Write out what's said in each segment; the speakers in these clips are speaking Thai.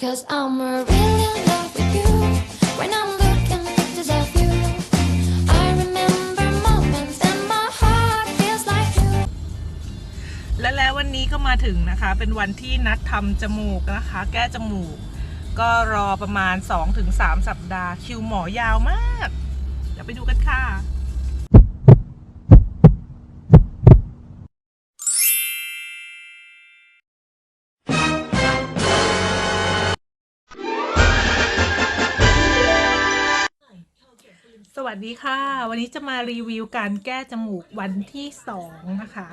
Cause I'm really in love with you. When I'm looking at pictures of you, I remember moments and my heart feels like you. และแล้ววันนี้ก็มาถึงนะคะ เป็นวันที่นัดทำจมูกนะคะ แก้จมูก ก็รอประมาณ 2-3 สัปดาห์ คิวหมอยาวมาก เดี๋ยวไปดูกันค่ะ สวัสดีค่ะ วันนี้จะมารีวิวการแก้จมูกวันที่สองนะคะ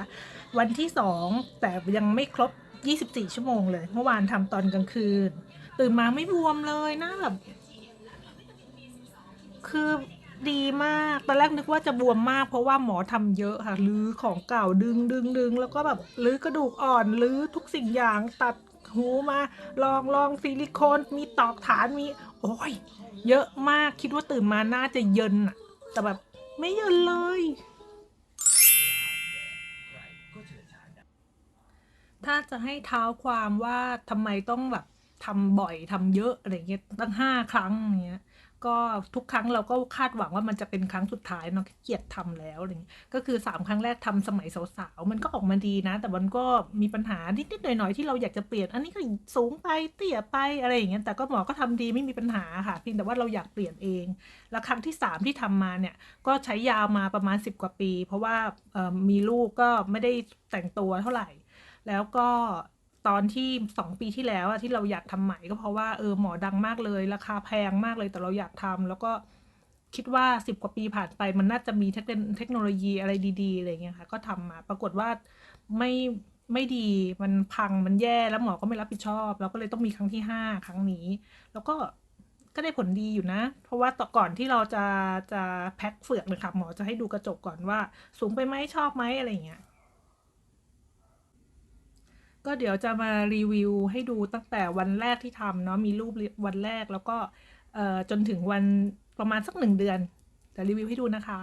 วันที่สองแต่ยังไม่ครบ 24 ชั่วโมงเลย เมื่อวานทำตอนกลางคืน ตื่นมาไม่บวมเลยหน้าแบบคือดีมาก ตอนแรกนึกว่าจะบวมมาก เพราะว่าหมอทำเยอะค่ะรื้อของเก่าดึงดึงดึงแล้วก็แบบรื้อกระดูกอ่อนรื้อทุกสิ่งอย่างตัดหูมา ลองลองซิลิโคนมีตอกฐานมี โอ้ย เยอะมากคิดว่าตื่นมาน่าจะเย็นอะแต่แบบไม่เย็นเลย ถ้าจะให้เท้าความว่าทำไมต้องแบบทำบ่อยทำเยอะอะไรเงี้ยตั้งห้าครั้งอย่างเงี้ย ก็ทุกครั้งเราก็คาดหวังว่ามันจะเป็นครั้งสุดท้ายเนาะเกียจทำแล้วอะไรเงี้ยก็คือสามครั้งแรกทำสมัยสาวๆมันก็ออกมาดีนะ แต่มันก็มีปัญหานิดๆหน่อยๆที่เราอยากจะเปลี่ยน อันนี้ก็สูงไปเตี้ยไปอะไรอย่างเงี้ยแต่ก็หมอก็ทำดีไม่มีปัญหาค่ะเพียงแต่ว่าเราอยากเปลี่ยนเอง แล้วครั้งที่สามที่ทำมาเนี่ยก็ใช้ยาวมาประมาณ 10 กว่าปี เพราะว่ามีลูกก็ไม่ได้แต่งตัวเท่าไหร่ แล้วก็ ตอนที่สองปีที่แล้วอะที่เราอยากทำใหม่ก็เพราะว่าเออหมอดังมากเลย ราคาแพงมากเลยแต่เราอยากทำแล้วก็คิดว่าสิบกว่าปีผ่านไปมันน่าจะมีเทคโนโลยีอะไรดีๆอะไรเงี้ยค่ะ ก็ทำมาปรากฏว่าไม่ไม่ดีมันพังมันแย่แล้วหมอก็ไม่รับผิดชอบเราก็เลยต้องมีครั้งที่ห้าครั้งนี้ แล้วก็ก็ได้ผลดีอยู่นะ เพราะว่าต่อก่อนที่เราจะจะแพ็คเฟือกนะคะหมอจะให้ดูกระจกก่อนว่า สูงไปไหมชอบไหมอะไรเงี้ย ก็เดี๋ยวจะมารีวิวให้ดูตั้งแต่วันแรกที่ทำเนาะมีรูปวันแรกแล้วก็จนถึงวันประมาณสักหนึ่งเดือนแต่รีวิวให้ดูนะคะ